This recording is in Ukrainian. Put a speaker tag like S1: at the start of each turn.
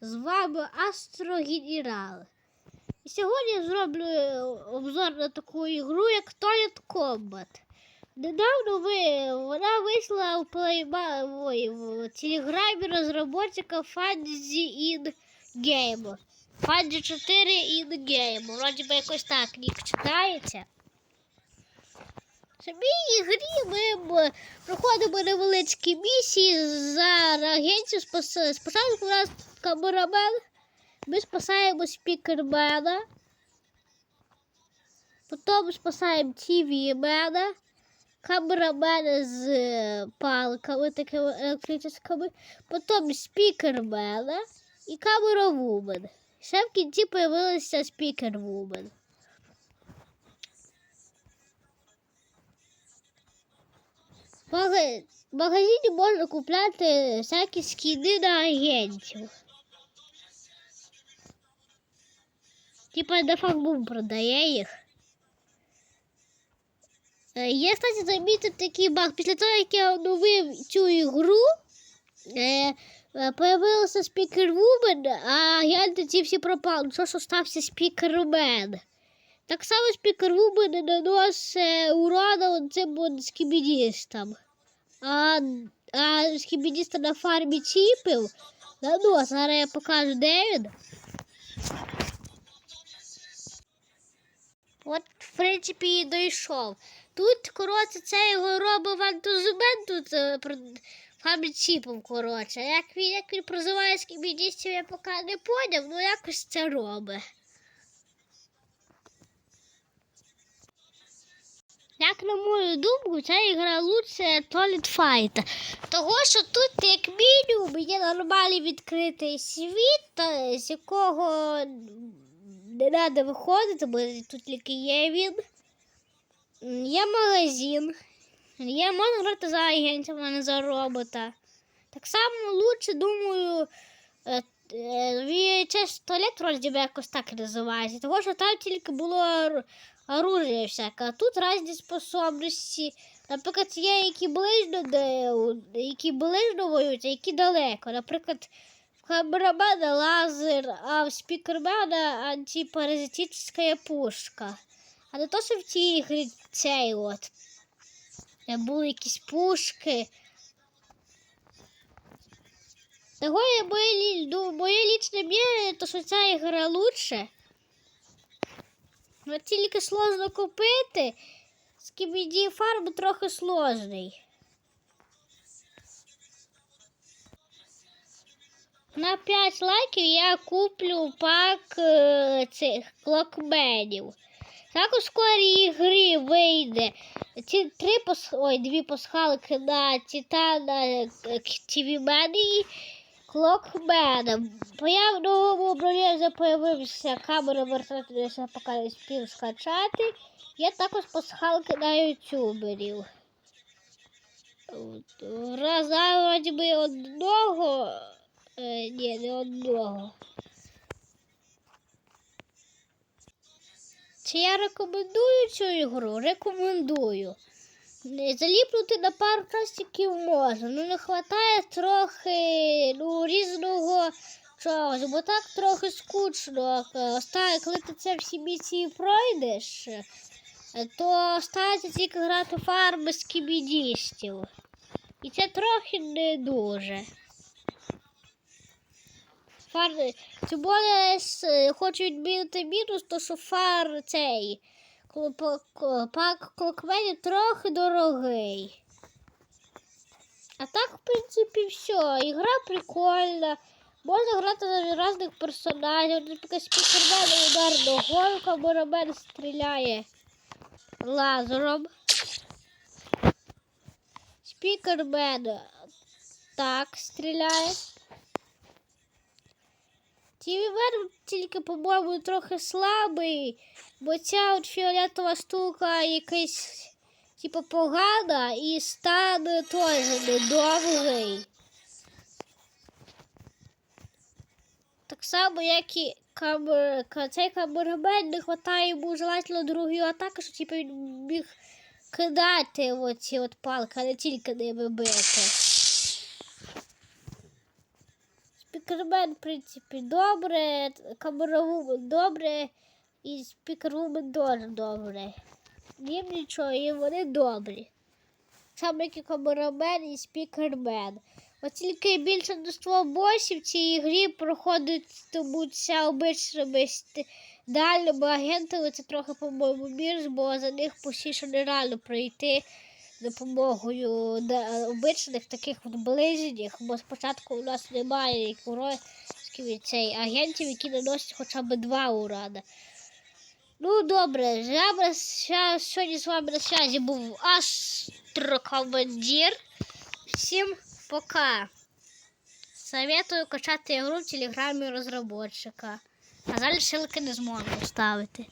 S1: З вами Астрогенерал. І сьогодні я зроблю е, обзор на таку ігру, як Toilet Combat. Недавно ви, вона вийшла в, плейба, ой, в телеграмі розробника Fantasy in Game. Fantasy 4 in Game. Вроді би якось так нік читається. В самій ігрі ми проходимо невеличкі місії за. Спас- Спочатку у нас камерамен. Ми спасаємо спікермена. Потім спасаємо тівімена. Камерамена з е, палками такими електричними. Потім спікермена і камеравумен. Ще в кінці з'явилася спікервумен. В магазині можна купляти всякі скіни на агентів. Типа де факбум продає їх. Е, Я, кстати, замітив такий баг. Після того, як я оновив цю ігру, е, е, появився спікервумен, а агенти ці всі пропали. Що ж остався спікермен? Так само спікервумен не наносить урона цим скібідістам. А, а скібідіста на фармі чіпів наносить. Зараз я покажу, де він. От, в принципі, і дійшов. Тут, коротше, це його робив антузумен, тут е, фабричіпом, коротше. Як він, як він прозиває скібідістів, я поки не поняв, ну якось це робить. Як на мою думку, ця ігра лучше Toilet Fight. Того, що тут, як мінімум, є нормальний відкритий світ, е, з якого не треба виходити, бо тут тільки є він. Є магазин. Є можна грати за агентів, а не за робота. Так само лучше, думаю, е, е, туалет вроді би якось так називається. Того, що там тільки було ор- оружие всяке. А тут різні способності. Наприклад, є які ближно, які ближно воюють, а які далеко. Наприклад, в лазер, а в спікермена антипаразитична пушка. А не то, що в цій ігрі цей от. Були якісь пушки. Я моє, ду- моє лічне мнение, то що ця ігра лучше. Но тільки сложно купити. Скібіді фарм трохи сложний. На 5 лайків я куплю пак е, цих клокменів. Також в скорій грі вийде ці три пас... Ой, дві пасхалки на Титана Тівімена і Клокмена. Появ новому обновленні появився камера вертатися, поки не спів скачати. Є також пасхалки на ютуберів. Раз вроді би одного. Ні, не одного. Чи я рекомендую цю ігру? Рекомендую. Заліпнути на пару часиків можна. Ну не вистачає трохи ну, різного чогось, бо так трохи скучно. Останнє, коли ти це всі місії пройдеш, то остається тільки грати фарми з кібідістів. І це трохи не дуже. Фар... Тим більше хочу відмінити мінус, то що фар цей пак клокменів трохи дорогий. А так, в принципі, все. Ігра прикольна. Можна грати за різних персонажів. Наприклад, спікермен удар ногою, камерамен стріляє лазером. Спікермен так стріляє. Тівімер тільки, по-моєму, трохи слабий, бо ця от фіолетова штука якась, типу, погана і стан теж недовгий. Так само, як і камер... цей камерамен не вистачає йому желательно другої атаки, що типу, він міг кидати оці от палки, а не тільки ними бити. Спікермен, в принципі, добре, камеравумен добре, і спікервумен дуже добре. Їм нічого, і вони добрі. Саме як і камерамен і спікермен. От тільки більшинство босів в цій грі проходитимуться обичними ст- дальніми агентами. Це трохи, по-моєму, мірж, бо за них постійно нереально пройти допомогою обичних таких от ближніх, бо спочатку у нас немає уродських цей агентів, які наносять хоча б два урана. Ну, добре, я б сьогодні з вами на связі був Астрокомандир. Всім пока. Советую качати ігру в телеграмі розробника. На жаль, ссылки не зможу ставити.